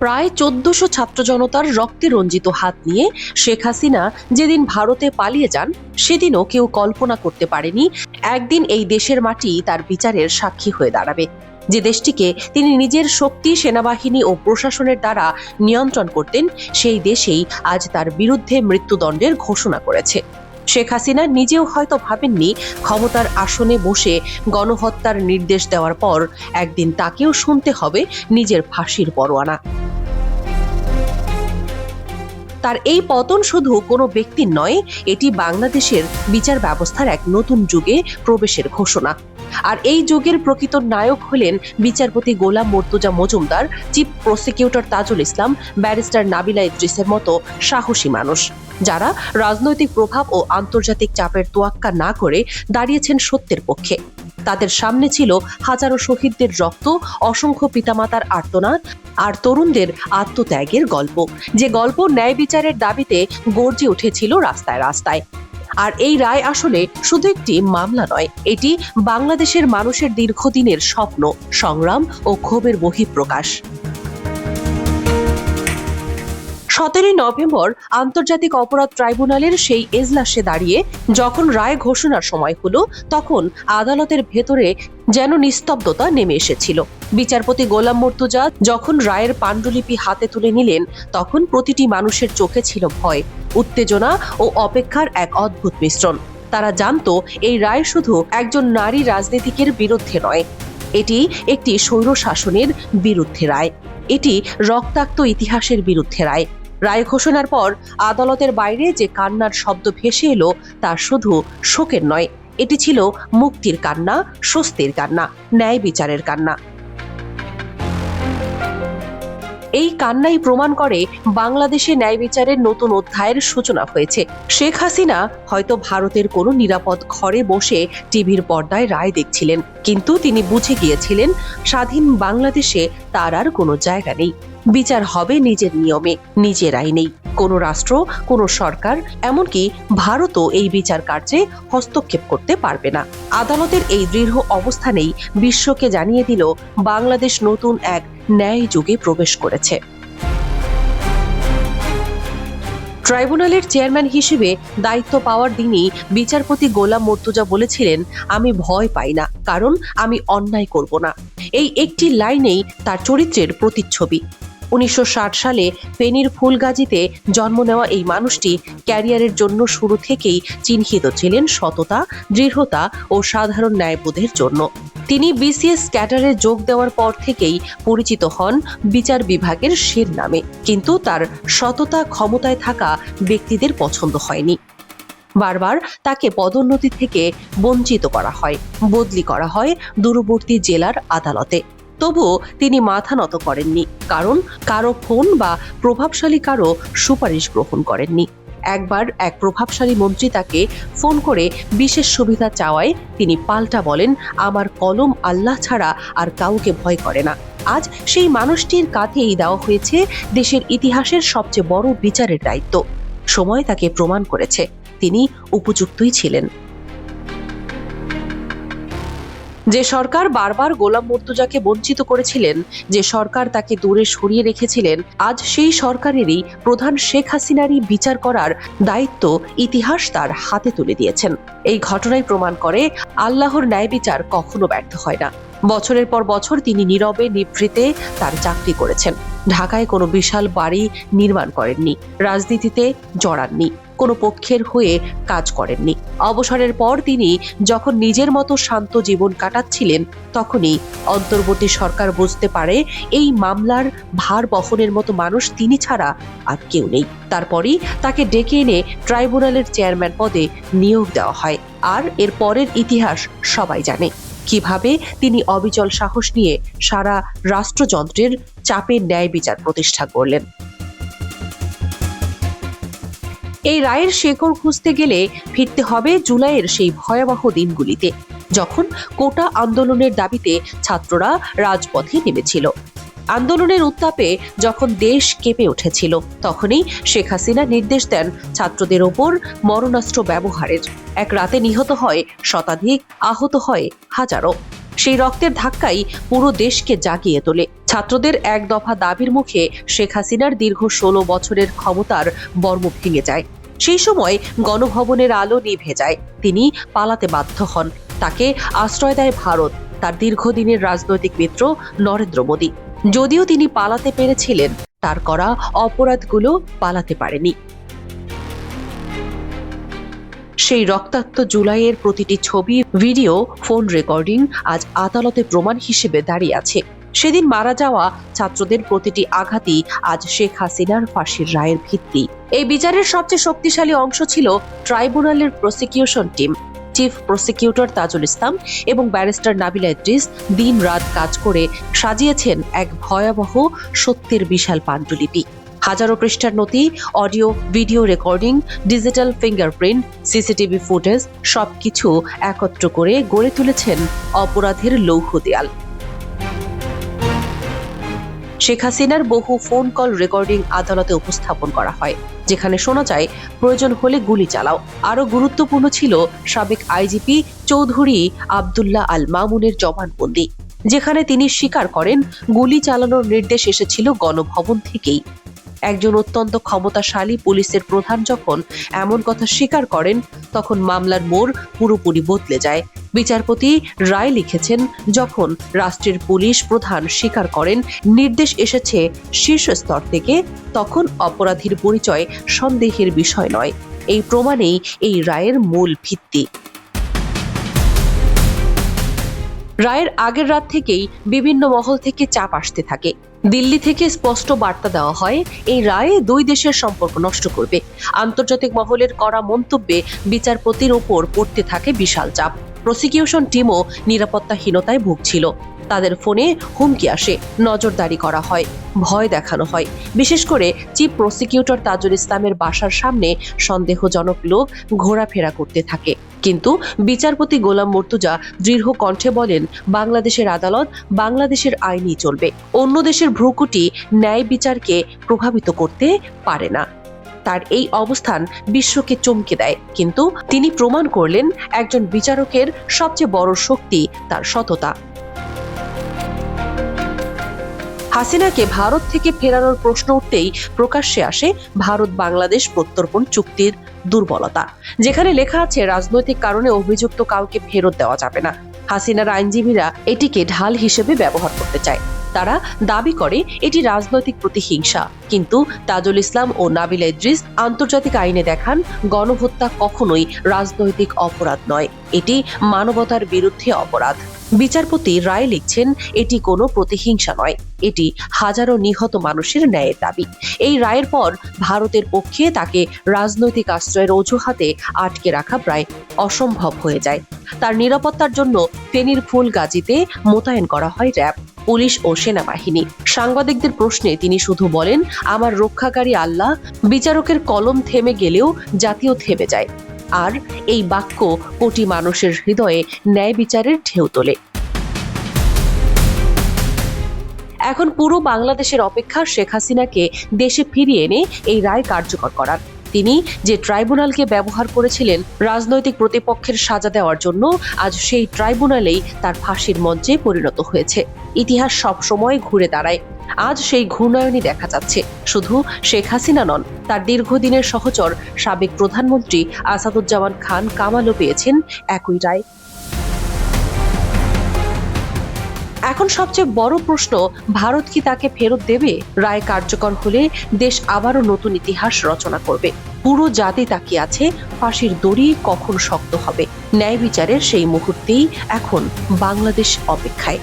প্রায় চোদ্দশো ছাত্র জনতার রক্তে রঞ্জিত হাত নিয়ে শেখ হাসিনা যেদিন ভারতে পালিয়ে যান, সেদিনও কেউ কল্পনা করতে পারেনি একদিন এই দেশের মাটি তার বিচারের সাক্ষী হয়ে দাঁড়াবে। যে দেশটিকে তিনি নিজের শক্তি, সেনাবাহিনী ও প্রশাসনের দ্বারা নিয়ন্ত্রণ করতেন, সেই দেশেই আজ তার বিরুদ্ধে মৃত্যুদণ্ডের ঘোষণা করেছে। শেখ হাসিনা নিজেও হয়তো ভাবেননি ক্ষমতার আসনে বসে গণহত্যার নির্দেশ দেওয়ার পর একদিন তাকেও শুনতে হবে নিজের ফাঁসির পরোয়ানা। তার এই পতন শুধু কোনো ব্যক্তির নয়, এটি বাংলাদেশের বিচার ব্যবস্থার এক নতুন যুগে প্রবেশের ঘোষণা। আর এই যুগের প্রকৃত নায়ক হলেন বিচারপতি Golam Murtaza Majumdar, chief prosecutor Tajul Islam, barrister Nabila ইদ্রিসের মতো সাহসী মানুষ, যারা রাজনৈতিক প্রভাব ও আন্তর্জাতিক চাপের তোয়াক্কা না করে দাঁড়িয়েছেন সত্যের পক্ষে। তাদের সামনে ছিল হাজারো শহীদদের রক্ত, অসংখ্য পিতামাতার আর্তনাদ আর তরুণদের আত্মত্যাগের গল্প। যে গল্প ন্যায় বিচারের দাবিতে গর্জে উঠেছিল রাস্তায় রাস্তায়। আর এই রায় আসলে শুধু একটি মামলা নয়, এটি বাংলাদেশের মানুষের দীর্ঘদিনের স্বপ্ন, সংগ্রাম ও ক্ষোভের বহিঃপ্রকাশ। সতেরোই নভেম্বর আন্তর্জাতিক অপরাধ ট্রাইব্যুনালের সেই এজলাসে দাঁড়িয়ে যখন রায় ঘোষণার সময় হলো, তখন আদালতের ভেতরে যেন নিস্তব্ধতা নেমে এসেছিল। বিচারপতি গোলাম মর্তুজা যখন রায়ের পাণ্ডুলিপি হাতে তুলে নিলেন, তখন প্রতিটি মানুষের চোখে ছিল ভয়, উত্তেজনা ও অপেক্ষার এক অদ্ভুত মিশ্রণ। তারা জানত, এই রায় শুধু একজন নারী রাজনীতিকের বিরুদ্ধে নয়, এটি একটি স্বৈর শাসনের বিরুদ্ধে রায়, এটি রক্তাক্ত ইতিহাসের বিরুদ্ধে রায়। রায় ঘোষণার পর আদালতের বাইরে যে কান্নার শব্দ ভেসে এলো, তা শুধু শোকের নয়, এটি ছিল মুক্তির কান্না, স্বস্তির কান্না, ন্যায় বিচারের কান্না। এই কান্নাই প্রমাণ করে বাংলাদেশে ন্যায় বিচারের নতুন অধ্যায়ের সূচনা হয়েছে। শেখ হাসিনা হয়তো ভারতের কোনো নিরাপদ ঘরে বসে টিভির পর্দায় রায় দেখছিলেন, কিন্তু তিনি বুঝে গিয়েছিলেন, স্বাধীন বাংলাদেশে তার আর কোনো জায়গা নেই। বিচার হবে নিজের নিয়মে। নিজের আইনেই কোনো রাষ্ট্র, কোনো সরকার, এমনকি ভারতও এই বিচার কার্যে হস্তক্ষেপ করতে পারবে না। আদালতের এই দৃঢ় অবস্থানেই বিশ্বকে জানিয়ে দিল বাংলাদেশ নতুন এক ন্যায় যুগে প্রবেশ করেছে। ট্রাইব্যুনালের চেয়ারম্যান হিসেবে দায়িত্ব পাওয়ার দিনই বিচারপতি গোলাম মর্তুজা বলেছিলেন, আমি ভয় পাই না, কারণ আমি অন্যায় করব না। এই একটি লাইনেই তার চরিত্রের প্রতিচ্ছবি। উনিশশো ষাট সালে ফেনীর ফুলগাজীতে জন্ম নেওয়া এই মানুষটি ক্যারিয়ারের জন্য শুরু থেকেই চিহ্নিত ছিলেন সততা, দৃঢ়তা ও সাধারণ ন্যায়বোধের জন্য। তিনি বিসিএস ক্যাডারে যোগ দেওয়ার পর থেকেই পরিচিত হন বিচার বিভাগের শের নামে। কিন্তু তার সততা ক্ষমতায় থাকা ব্যক্তিদের পছন্দ হয়নি। বারবার তাকে পদোন্নতি থেকে বঞ্চিত করা হয়, বদলি করা হয় দূরবর্তী জেলার আদালতে। তবুও তিনি মাথা নত করেননি, কারণ কারও ফোন বা প্রভাবশালী কারও সুপারিশ গ্রহণ করেননি। একবার এক প্রভাবশালী মন্ত্রী তাকে ফোন করে বিশেষ সুবিধা চাওয়ায় তিনি পাল্টা বলেন, আমার কলম আল্লাহ ছাড়া আর কাউকে ভয় করে না। আজ সেই মানুষটির কাঁধেই দেওয়া হয়েছে দেশের ইতিহাসের সবচেয়ে বড় বিচারের দায়িত্ব। সময় তাকে প্রমাণ করেছে। তিনি উপযুক্তই ছিলেন। যে সরকার বারবার গোলাম মর্তুজাকে বঞ্চিত করেছিলেন, যে সরকার তাকে দূরে সরিয়ে রেখেছিলেন, আজ সেই সরকারেরই প্রধান শেখ হাসিনারই বিচার করার দায়িত্ব ইতিহাস তার হাতে তুলে দিয়েছেন। এই ঘটনাই প্রমাণ করে আল্লাহর ন্যায় বিচার কখনো ব্যর্থ হয় না। বছরের পর বছর তিনি নীরবে নিভৃতে তার চাকরি করেছেন। ঢাকায় কোনো বিশাল বাড়ি নির্মাণ করেননি। রাজনীতিতে জড়াননি। কোনো পক্ষের হয়ে কাজ করেননি। অবসরের পর তিনি যখন নিজের মতো শান্ত জীবন কাটাচ্ছিলেন, তখনই অন্তর্বর্তী সরকার বুঝতে পারে এই মামলার ভার বহনের মতো মানুষ তিনি ছাড়া আর কেউ নেই। তারপরই তাকে ডেকে এনে ট্রাইব্যুনালের চেয়ারম্যান পদে নিয়োগ দেওয়া হয়। আর এর পরের ইতিহাস সবাই জানে। কীভাবে তিনি অবিচল সাহস নিয়ে সারা রাষ্ট্রযন্ত্রের চাপে ন্যায় বিচার প্রতিষ্ঠা করলেন। এই রায়ের শেকড় খুঁজতে গেলে ফিরতে হবে জুলাইয়ের সেই ভয়াবহ দিনগুলিতে, যখন কোটা আন্দোলনের দাবিতে ছাত্ররা রাজপথে নেমেছিল। আন্দোলনের উত্তাপে যখন দেশ কেঁপে উঠেছিল, তখনই শেখ হাসিনা নির্দেশ দেন ছাত্রদের ওপর মরণাস্ত্র ব্যবহারের। এক রাতে নিহত হয় শতাধিক, আহত হয় হাজারো। সেই রক্তের ধাক্কাই পুরো দেশকে জাগিয়ে তোলে। ছাত্রদের এক দফা দাবির মুখে শেখ হাসিনার দীর্ঘ ষোলো বছরের ক্ষমতার বর্ম ভেঙে যায়। সেই সময় গণভবনের আলো নিভে যায়। তিনি পালাতে বাধ্য হন। তাকে আশ্রয় দেয় ভারত। তার দীর্ঘদিনের রাজনৈতিক মিত্র নরেন্দ্র মোদী। যদিও তিনি পালাতে পেরেছিলেন, তার করা অপরাধগুলো পালাতে পারেনি। সেই রক্তাক্ত জুলাইয়ের প্রতিটি ছবি, ভিডিও, ফোন রেকর্ডিং আজ আদালতে প্রমাণ হিসেবে দাঁড়িয়ে আছে। সেদিন মারা যাওয়া ছাত্রদের প্রতিটি আঘাতই আজ শেখ হাসিনার ফাঁসির রায়ের ভিত্তি। এই বিচারের সবচেয়ে শক্তিশালী অংশ ছিল ট্রাইব্যুনালের prosecution team. Chief prosecutor Tajul Islam এবং ব্যারিস্টার নাবিলা ইদ্রিস দিন রাত কাজ করে সাজিয়েছেন এক ভয়াবহ সত্যের বিশাল পাণ্ডুলিপি। হাজারো পৃষ্ঠার নথি, audio, video recording, digital fingerprint, CCTV footage, সবকিছু একত্র করে গড়ে তুলেছেন অপরাধের লৌহ দেয়াল। শেখ হাসিনার বহু ফোন কল রেকর্ডিং আদালতে উপস্থাপন করা হয়, যেখানে শোনা যায়, প্রয়োজন হলে গুলি চালাও। আরও গুরুত্বপূর্ণ ছিল সাবেক আইজিপি চৌধুরী আবদুল্লাহ আল মামুনের জবানবন্দি, যেখানে তিনি স্বীকার করেন, গুলি চালানোর নির্দেশ এসেছিল গণভবন থেকেই। একজন অত্যন্ত ক্ষমতাশালী পুলিশের প্রধান যখন এমন কথা স্বীকার করেন, তখন মামলার মোড় পুরোপুরি বদলে যায়। বিচারপতি রায় লিখেছেন, যখন রাষ্ট্রের পুলিশ প্রধান স্বীকার করেন, নির্দেশ এসেছে শীর্ষ স্তর থেকে, তখন অপরাধীর পরিচয় সন্দেহের বিষয় নয়। এই প্রমাণেই এই রায়ের মূল ভিত্তি। রায়ের আগের রাত থেকেই বিভিন্ন মহল থেকে চাপ আসতে থাকে। দিল্লি থেকে স্পষ্ট বার্তা দেওয়া হয়, এই রায়ে দুই দেশের সম্পর্ক নষ্ট করবে। আন্তর্জাতিক মহলের করা মন্তব্যে বিচারপতির ওপর পড়তে থাকে বিশাল চাপ। প্রসিকিউশন টিমও নিরাপত্তাহীনতায় ভুগছিল। তাদের ফোনে হুমকি আসে, নজরদারি করা হয়, ভয় দেখানো হয়। বিশেষ করে চিফ প্রসিকিউটর তাজুল ইসলামের বাসার সামনে সন্দেহজনক লোক ঘোরাফেরা করতে থাকে। কিন্তু বিচারপতি গোলাম মর্তুজা দৃঢ় কণ্ঠে বলেন, বাংলাদেশের আদালত বাংলাদেশের আইনই চলবে। অন্য দেশের ভ্রুকুটি ন্যায় বিচারকে প্রভাবিত করতে পারে না। তার এই অবস্থান বিশ্বকে চমকে দেয়। কিন্তু তিনি প্রমাণ করলেন, একজন বিচারকের সবচেয়ে বড় শক্তি তার সততা। হাসিনাকে ভারত থেকে ফেরানোর প্রশ্ন উঠতেই প্রকাশ্যে আসে ভারত বাংলাদেশ প্রত্যর্পণ চুক্তির দুর্বলতা, যেখানে লেখা আছে, রাজনৈতিক কারণে অভিযুক্ত কাউকে ফেরত দেওয়া যাবে না। হাসিনার আইনজীবীরা এটিকে ঢাল হিসেবে ব্যবহার করতে চায়। তারা দাবি করে, এটি রাজনৈতিক প্রতিহিংসা। কিন্তু তাজুল ইসলাম ও নাবিলা ইদ্রিস আন্তর্জাতিক আইনে দেখান, গণহত্যা কখনোই রাজনৈতিক অপরাধ নয়। এটি মানবতার বিরুদ্ধে অপরাধ। বিচারপতি রায় লিখছেন, এটি কোনো প্রতিহিংসা নয়, এটি হাজারো নিহত মানুষের ন্যায়ের দাবি। এই রায়ের পর ভারতের পক্ষে তাকে রাজনৈতিক আশ্রয়ের অজুহাতে আটকে রাখা প্রায় অসম্ভব হয়ে যায়। তার নিরাপত্তার জন্য ফেনীর ফুলগাজীতে মোতায়েন করা হয় র্যাব, পুলিশ ও সেনাবাহিনী। সাংবাদিকদের প্রশ্নে তিনি শুধু বলেন, আমার রক্ষাকারী আল্লাহ বিচারকের কলম থেমে গেলেও জাতীয় থেমে যায়। আর এই বাক্য কোটি মানুষের হৃদয়ে ন্যায় বিচারের ঢেউ তোলে। এখন পুরো বাংলাদেশের অপেক্ষা শেখ হাসিনাকে দেশে ফিরিয়ে এনে এই রায় কার্যকর করার। তিনি যে ট্রাইব্যুনালকে ব্যবহার করেছিলেন রাজনৈতিক প্রতিপক্ষের সাজা দেওয়ার জন্য, আজ সেই ট্রাইব্যুনালেই তার ফাঁসির মঞ্চে পরিণত হয়েছে। ইতিহাস সবসময় ঘুরে দাঁড়ায়। আজ সেই ঘূর্ণায়নই দেখা যাচ্ছে। শুধু শেখ হাসিনা নন, তার দীর্ঘদিনের সহচর সাবেক প্রধানমন্ত্রী আসাদুজ্জামান খান কামালও পেয়েছেন একই রায়। এখন সবচেয়ে বড় প্রশ্ন, ভারত কি তাকে ফেরত দেবে? রায় কার্যকর হলে দেশ আবারও নতুন ইতিহাস রচনা করবে। পুরো জাতি তাকিয়ে আছে, ফাঁসির দড়ি কখন শক্ত হবে? ন্যায় বিচারের সেই মুহূর্তেই এখন বাংলাদেশ অপেক্ষায়।